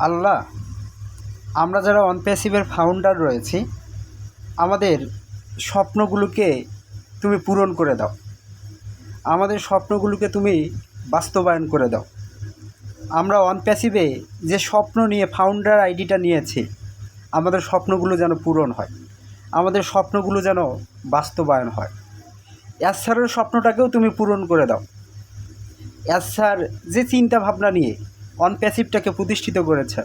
আল্লাহ, আমরা যারা অনপ্যাসিভের ফাউন্ডার রয়েছি, আমাদের স্বপ্নগুলোকে তুমি পূরণ করে দাও। আমাদের স্বপ্নগুলোকে তুমি বাস্তবায়ন করে দাও। আমরা অনপ্যাসিভে যে স্বপ্ন নিয়ে ফাউন্ডার আইডিটা নিয়েছি, আমাদের স্বপ্নগুলো যেন পূরণ হয়। আমাদের স্বপ্নগুলো যেন বাস্তবায়ন হয়। এস স্যারের স্বপ্নটাকেও তুমি পূরণ করে দাও। স্যার যে চিন্তা ভাবনা নিয়ে অনপ্যাসিভটাকে প্রতিষ্ঠিত করেছে।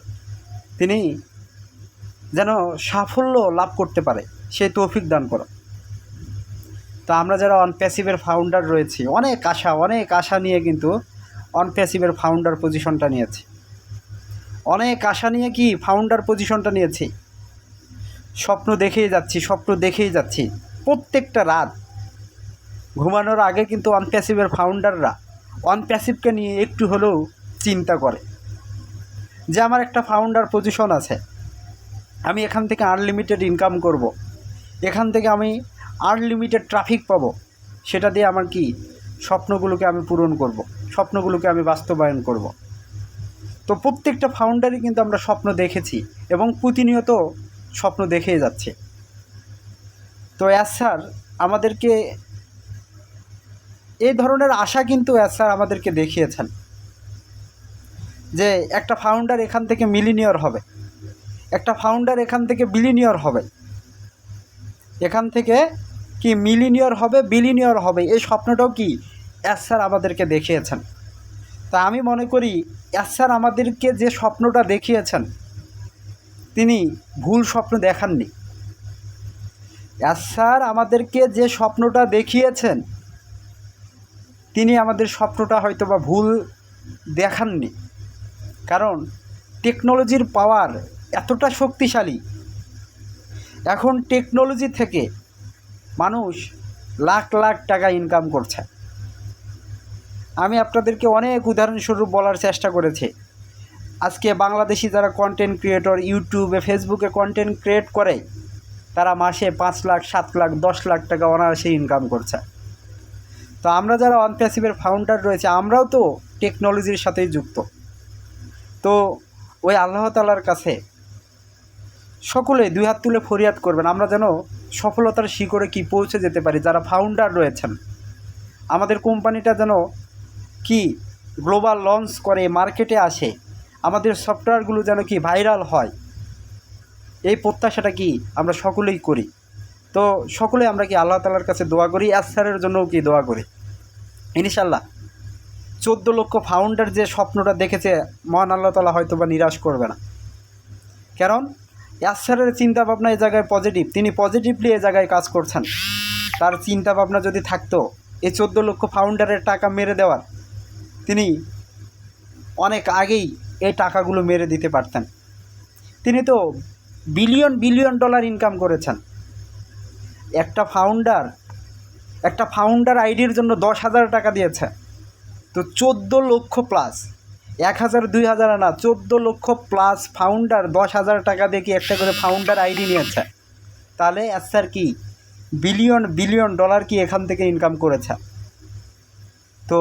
তিনি যেন সাফল্য লাভ করতে পারে, সেই তৌফিক দান করো। তো আমরা যারা অনপ্যাসিভের ফাউন্ডার রয়েছি, অনেক আশা অনেক আশা নিয়ে কিন্তু অনপ্যাসিভের ফাউন্ডার পজিশনটা নিয়েছি। অনেক আশা নিয়ে কি ফাউন্ডার পজিশনটা নিয়েছি? স্বপ্ন দেখেই যাচ্ছি, স্বপ্ন দেখেই যাচ্ছি। প্রত্যেকটা রাত ঘুমানোর আগে কিন্তু অনপ্যাসিভের ফাউন্ডাররা অনপ্যাসিভকে নিয়ে একটু হলেও চিন্তা করে যে আমার একটা ফাউন্ডার পজিশন আছে, আমি এখান থেকে আনলিমিটেড ইনকাম করব। এখান থেকে আমি আনলিমিটেড ট্রাফিক পাবো সেটা দিয়ে আমার কি স্বপ্নগুলোকে আমি পূরণ করব। স্বপ্নগুলোকে আমি বাস্তবায়ন করব। তো প্রত্যেকটা ফাউন্ডারই কিন্তু আমরা স্বপ্ন দেখেছি এবং প্রতিনিয়ত স্বপ্ন দেখেই যাচ্ছে তো অ্যাজ স্যার আমাদেরকে এই ধরনের আশা কিন্তু অ্যাজ স্যার আমাদেরকে দেখিয়েছেন যে একটা ফাউন্ডার এখান থেকে মিলিনিয়র হবে। একটা ফাউন্ডার এখান থেকে বিলিনিয়র হবে। এখান থেকে কি মিলিনিয়র হবে বিলিনিয়র হবে, এই স্বপ্নটাও কি? স্যার আমাদেরকে দেখিয়েছেন। তা আমি মনে করি স্যার আমাদেরকে যে স্বপ্নটা দেখিয়েছেন, তিনি ভুল স্বপ্ন দেখাননি। স্যার আমাদেরকে যে স্বপ্নটা দেখিয়েছেন, তিনি আমাদের স্বপ্নটা হয়তো বা ভুল দেখাননি। কারণ টেকনোলজির পাওয়ার এতটা শক্তিশালী। এখন টেকনোলজি থেকে মানুষ লাখ লাখ টাকা ইনকাম করছে। আমি আপনাদেরকে অনেক উদাহরণস্বরূপ বলার চেষ্টা করেছি। আজকে বাংলাদেশি যারা কন্টেন্ট ক্রিয়েটর ইউটিউবে ফেসবুকে কন্টেন্ট ক্রিয়েট করে, তারা মাসে পাঁচ লাখ, সাত লাখ, দশ লাখ টাকা অনায়াসে ইনকাম করছে। তো আমরা যারা অনপ্যাসিভের ফাউন্ডার রয়েছে, আমরাও তো টেকনোলজির সাথেই যুক্ত। তো ওই আল্লাহ তালার কাছে সকলে দুই হাত তুলে ফরিয়াদ করবেন। আমরা যেন সফলতার শিখরে কি পৌঁছে যেতে পারি, যারা ফাউন্ডার রয়েছেন। আমাদের কোম্পানিটা যেন কি গ্লোবাল লঞ্চ করে মার্কেটে আসে, আমাদের সফটওয়্যারগুলো যেন কি ভাইরাল হয়, এই প্রত্যাশাটা কি আমরা সকলেই করি। তো সকলে আমরা কি আল্লাহ তালার কাছে দোয়া করি? অ্যাস স্যারের জন্যও কি দোয়া করি? ইনশাল্লাহ চোদ্দ লক্ষ ফাউন্ডার যে স্বপ্নটা দেখেছে, মহান আল্লাহ তালা হয়তো বা নিরাশ করবে না। কারণ স্যারের চিন্তা ভাবনা এই জায়গায় পজিটিভ তিনি পজিটিভলি এ জায়গায় কাজ করছেন। তার চিন্তা ভাবনা যদি থাকতো এই চোদ্দ লক্ষ ফাউন্ডারের টাকা মেরে দেওয়ার, তিনি অনেক আগেই এই টাকাগুলো মেরে দিতে পারতেন। তিনি তো বিলিয়ন বিলিয়ন ডলার ইনকাম করেছেন। একটা ফাউন্ডার একটা ফাউন্ডার আইডির জন্য দশ হাজার টাকা দিয়েছে। তো চোদ্দ লক্ষ প্লাস এক হাজার, দুই হাজার না, চোদ্দ লক্ষ প্লাস ফাউন্ডার দশ হাজার টাকা দিয়ে কি একটা করে ফাউন্ডার আইডি নিয়েছে? তাহলে স্যার কি? বিলিয়ন বিলিয়ন ডলার কি এখান থেকে ইনকাম করেছে? তো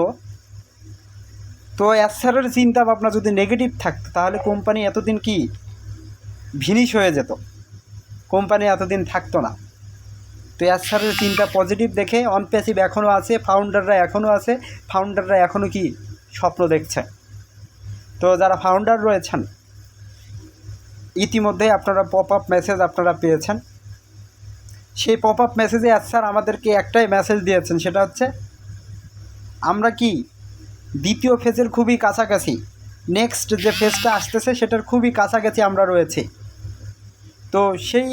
তো স্যারের চিন্তা ভাবনা যদি নেগেটিভ থাকতো, তাহলে কোম্পানি এতদিন কি? ভিনিশ হয়ে যেত। কোম্পানি এতদিন থাকতো না। তো স্যারের চিন্তা পজিটিভ দেখে অনপ্যাসিভ এখনও আছে ফাউন্ডাররা এখনও আছে। ফাউন্ডাররা এখনও কি? স্বপ্ন দেখছে। তো যারা ফাউন্ডার রয়েছেন, ইতিমধ্যে আপনারা পপ আপ মেসেজ আপনারা পেয়েছেন। সেই পপ আপ মেসেজে স্যার আমাদেরকে একটাই মেসেজ দিয়েছেন, সেটা হচ্ছে, আমরা কি দ্বিতীয় ফেজের খুবই কাছাকাছি নেক্সট যে ফেজটা আসতেছে, সেটার খুবই কাছাকাছি আমরা রয়েছি। তো সেই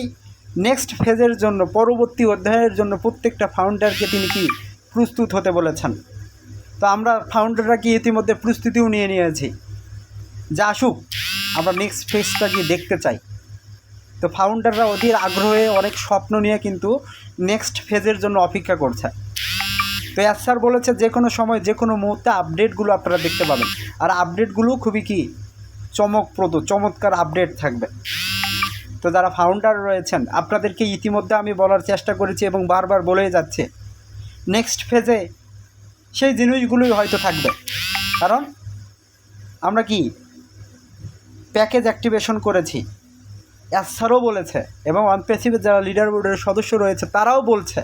নেক্সট ফেজের জন্য, পরবর্তী অধ্যায়ের জন্য প্রত্যেকটা ফাউন্ডারকে তিনি কি প্রস্তুত হতে বলেছেন। তো আমরা ফাউন্ডাররা কি ইতিমধ্যে প্রস্তুতিও নিয়ে নিয়েছি। যা আসুক, আমরা নেক্সট ফেজটা কি দেখতে চাই। তো ফাউন্ডাররা অধীর আগ্রহে অনেক স্বপ্ন নিয়ে কিন্তু নেক্সট ফেজের জন্য অপেক্ষা করছে। তো এস স্যার বলেছে, যে কোনো সময়, যে কোনো মুহূর্তে আপডেটগুলো আপনারা দেখতে পাবেন। আর আপডেটগুলো খুবই কি? চমকপ্রদ, চমৎকার আপডেট থাকবে। তো যারা ফাউন্ডার রয়েছেন, আপনাদেরকে ইতিমধ্যে আমি বলার চেষ্টা করেছি এবং বারবার বলেই যাচ্ছে নেক্সট ফেজে সেই জিনিসগুলোই হয়তো থাকবে। কারণ আমরা কি প্যাকেজ অ্যাক্টিভেশন করেছি স্যারও বলেছে এবং অনপ্যাসিভের যারা লিডার বোর্ডের সদস্য রয়েছে, তারাও বলছে,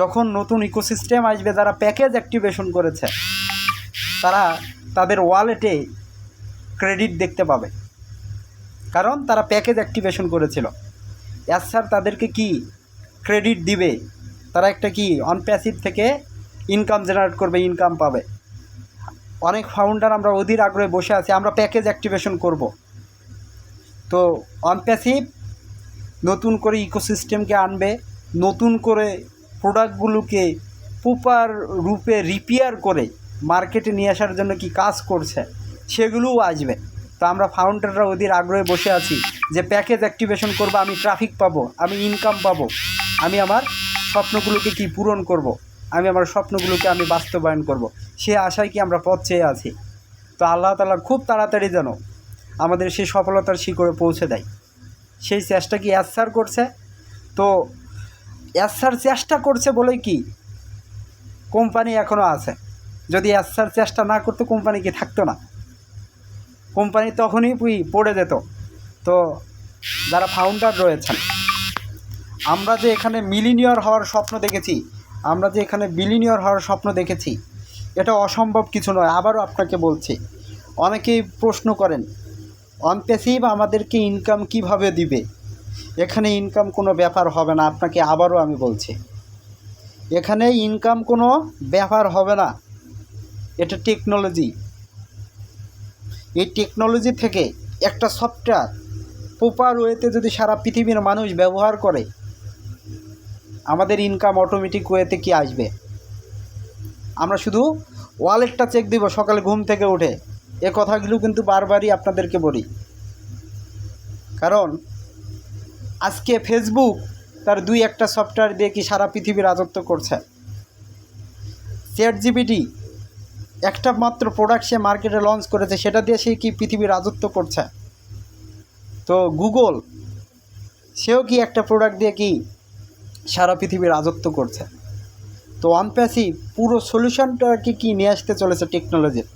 যখন নতুন ইকোসিস্টেম আসবে, যারা প্যাকেজ অ্যাক্টিভেশন করেছে, তারা তাদের ওয়ালেটে ক্রেডিট দেখতে পাবে। কারণ তারা প্যাকেজ অ্যাক্টিভেশন করেছিল। এস স্যার তাদেরকে কি ক্রেডিট দিবে? তারা একটা কি অনপ্যাসিভ থেকে ইনকাম জেনারেট করবে ইনকাম পাবে। অনেক ফাউন্ডার আমরা অধীর আগ্রহে বসে আছি, আমরা প্যাকেজ অ্যাক্টিভেশন করব। তো অনপ্যাসিভ নতুন করে ইকোসিস্টেমকে আনবে, নতুন করে প্রোডাক্টগুলোকে প্রপার রূপে রিপেয়ার করে মার্কেটে নিয়ে আসার জন্য কি কাজ করছে, সেগুলোও আসবে। তো আমরা ফাউন্ডাররা ওদের আগ্রহে বসে আছি যে প্যাকেজ অ্যাক্টিভেশন করব, আমি ট্রাফিক পাবো, আমি ইনকাম পাবো। আমি আমার স্বপ্নগুলোকে কি পূরণ করব। আমি আমার স্বপ্নগুলোকে আমি বাস্তবায়ন করব। সে আশায় কি আমরা পথ চেয়ে আছি? তো আল্লাহ তালা খুব তাড়াতাড়ি যেন আমাদের সেই সফলতার শিখরে পৌঁছে দেয়। সেই চেষ্টা কি অ্যাসার করছে? তো অ্যাসার চেষ্টা করছে বলেই কি কোম্পানি এখনও আছে। যদি অ্যাসার চেষ্টা না করতো, কোম্পানি কি থাকতো না? কোম্পানি তখনই পড়ে যেত। তো যারা ফাউন্ডার রয়েছেন, আমরা যে এখানে মিলিনিয়র হওয়ার স্বপ্ন দেখেছি, আমরা যে এখানে বিলিনিয়র হওয়ার স্বপ্ন দেখেছি, এটা অসম্ভব কিছু নয়। আবারও আপনাকে বলছি, অনেকেই প্রশ্ন করেন অনপেসিভ আমাদেরকে ইনকাম কীভাবে দিবে? এখানে ইনকাম কোনো ব্যাপার হবে না, আপনাকে আবারও আমি বলছি। এখানে ইনকাম কোনো ব্যাপার হবে না। এটা টেকনোলজি এই টেকনোলজি থেকে একটা সফটওয়্যার প্রপার ওয়েতে যদি সারা পৃথিবীর মানুষ ব্যবহার করে, আমাদের ইনকাম অটোমেটিক ওয়েতে কি আসবে? আমরা শুধু ওয়ালেটটা চেক দিব সকালে ঘুম থেকে উঠে। এ কথাগুলো কিন্তু বারবারই আপনাদেরকে বলি। কারণ, আজকে ফেসবুক তার দুই একটা সফটওয়্যার দিয়ে কি সারা পৃথিবী রাজত্ব করছে? চ্যাট জিপিটি একটা মাত্র প্রোডাক্ট সে মার্কেটে লঞ্চ করেছে, সেটা দিয়ে সে কি পৃথিবী রাজত্ব করছে? তো গুগল সেও কি একটা প্রোডাক্ট দিয়ে কি সারা পৃথিবী রাজত্ব করছে? তো অনপ্যাসি পুরো সলিউশনটাকে কি নিয়ে আসতে চলেছে টেকনোলজির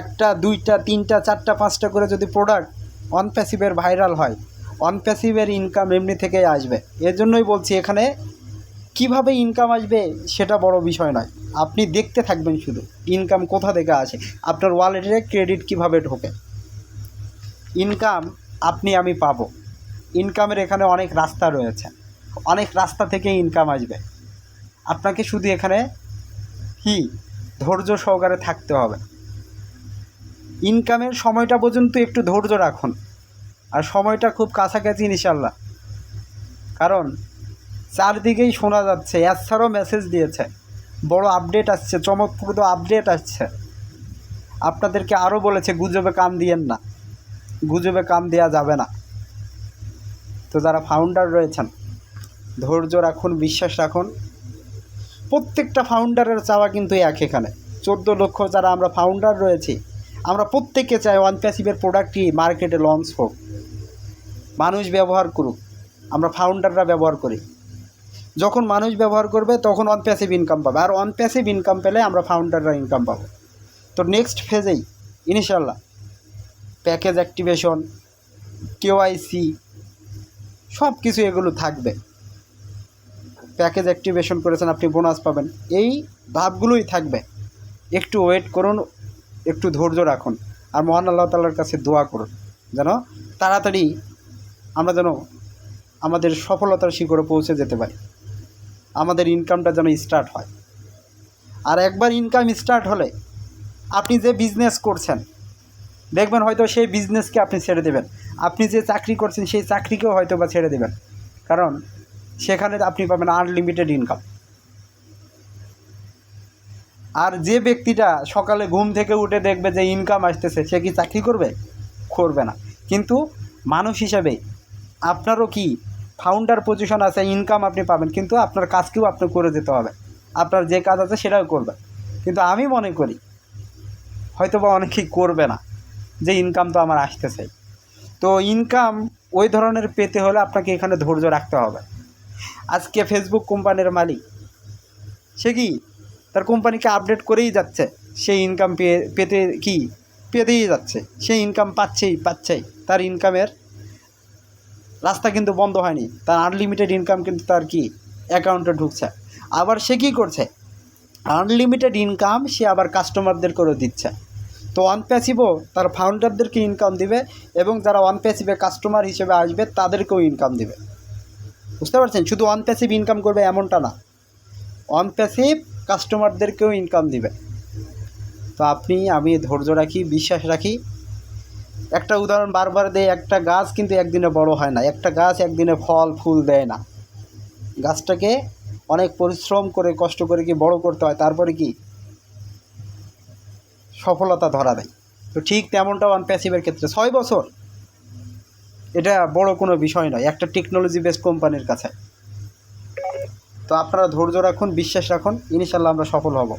একটা, দুইটা, তিনটা, চারটা, পাঁচটা করে যদি প্রোডাক্ট অনপ্যাসিভের ভাইরাল হয় অনপ্যাসিভের ইনকাম এমনি থেকেই আসবে। এর জন্যই বলছি এখানে কীভাবে ইনকাম আসবে সেটা বড় বিষয় নয়। আপনি দেখতে থাকবেন শুধু ইনকাম কোথা থেকে আসে, আপনার ওয়ালেটে ক্রেডিট কীভাবে ঢোকে। ইনকাম আপনি আমি পাবো। ইনকামের এখানে অনেক রাস্তা রয়েছে। অনেক রাস্তা থেকে ইনকাম আসবে। আপনাকে শুধু এখানে কি? ধৈর্য সহকারে থাকতে হবে। ইনকামের সময়টা পর্যন্ত একটু ধৈর্য রাখুন। আর সময়টা খুব কাছাকাছি ইনশাল্লাহ কারণ চারদিকেই শোনা যাচ্ছে। এছাড়াও মেসেজ দিয়েছে। বড় আপডেট আসছে, চমকপ্রদ আপডেট আসছে। আপনাদেরকে আরও বলেছে, গুজবে কান দিয়েন না। গুজবে কান দেওয়া যাবে না। তো যারা ফাউন্ডার রয়েছেন, ধৈর্য রাখুন, বিশ্বাস রাখুন। প্রত্যেকটা ফাউন্ডারের চাওয়া কিন্তু এক এখানে। চোদ্দ লক্ষ যারা আমরা ফাউন্ডার রয়েছি, আমরা প্রত্যেকে চাই ওয়ান প্যাসিভের প্রোডাক্টটি মার্কেটে লঞ্চ হোক। মানুষ ব্যবহার করুক। আমরা ফাউন্ডাররা ব্যবহার করি। যখন মানুষ ব্যবহার করবে, তখন অন প্যাসিভ ইনকাম পাবে। আর অন প্যাসিভ ইনকাম পেলে আমরা ফাউন্ডাররা ইনকাম পাবো। তো নেক্সট ফেজেই ইনশাল্লাহ প্যাকেজ অ্যাক্টিভেশন কেওয়াইসি সব কিছু এগুলো থাকবে। প্যাকেজ অ্যাক্টিভেশন করেছেন, আপনি বোনাস পাবেন। এই ভাবগুলোই থাকবে। একটু ওয়েট করুন, একটু ধৈর্য রাখুন। আর মহান আল্লাহ তাল্লার কাছে দোয়া করুন, যেন তাড়াতাড়ি আমরা যেন আমাদের সফলতার শিখরে পৌঁছে যেতে পারি। আমাদের ইনকামটা যেন স্টার্ট হয়। আর একবার ইনকাম স্টার্ট হলে আপনি যে বিজনেস করছেন, দেখবেন হয়তো সেই বিজনেসকে আপনি ছেড়ে দেবেন। আপনি যে চাকরি করছেন, সেই চাকরিকেও হয়তো বা ছেড়ে দেবেন। কারণ সেখানে আপনি পাবেন আনলিমিটেড ইনকাম আর যে ব্যক্তিটা সকালে ঘুম থেকে উঠে দেখবে যে ইনকাম আসতেছে, সে কি চাকরি করবে? করবে না। কিন্তু মানুষ হিসাবে আপনারও কি ফাউন্ডার পজিশন আছে ইনকাম আপনি পাবেন, কিন্তু আপনার কাজকেও আপনি করে যেতে হবে। আপনার যে কাজ আছে সেটাও করবে। কিন্তু আমি মনে করি হয়তো বা অনেকেই করবে না, যে ইনকাম তো আমার আসতে চাই তো ইনকাম ওই ধরনের পেতে হলে আপনাকে এখানে ধৈর্য রাখতে হবে। আজকে ফেসবুক কোম্পানির মালিক, সে কি? তার কোম্পানিকে আপডেট করেই যাচ্ছে। সেই ইনকাম পেয়ে, পেতে কি? পেতেই যাচ্ছে। সে ইনকাম পাচ্ছেই পাচ্ছেই। তার ইনকামের রাস্তা কিন্তু বন্ধ হয়নি। তার আনলিমিটেড ইনকাম কিন্তু তার কি? অ্যাকাউন্টে ঢুকছে। আবার সে কী করছে? আনলিমিটেড ইনকাম সে আবার কাস্টমারদের করে দিচ্ছে। তো ওয়ান প্যাসিভও তার ফাউন্ডারদেরকে ইনকাম দিবে এবং যারা ওয়ান প্যাসিভে কাস্টমার হিসেবে আসবে, তাদেরকেও ইনকাম দিবে। বুঝতে পারছেন? শুধু ওয়ান প্যাসিভ ইনকাম করবে এমনটা না। ওয়ান প্যাসিভ কাস্টমারদেরকেও ইনকাম দিবে। তো আপনি, আমি ধৈর্য রাখি, বিশ্বাস রাখি। একটা উদাহরণ বারবার দেয় একটা গাছ কিন্তু একদিনে বড় হয় না, একটা গাছ একদিনে ফল, ফুল দেয় না। গাছটাকে অনেক পরিশ্রম করে, কষ্ট করে কি বড় করতে হয়? তারপরে কি? সফলতা ধরা দেয়। তো ঠিক তেমনটা ওয়ান প্যাসিভের ক্ষেত্রে। ছয় বছর, এটা বড় কোনো বিষয় নয়, একটা টেকনোলজি বেস কোম্পানির কাছে। তো আপনারা ধৈর্য রাখুন, বিশ্বাস রাখুন, ইনশাল্লাহ আমরা সফল হব।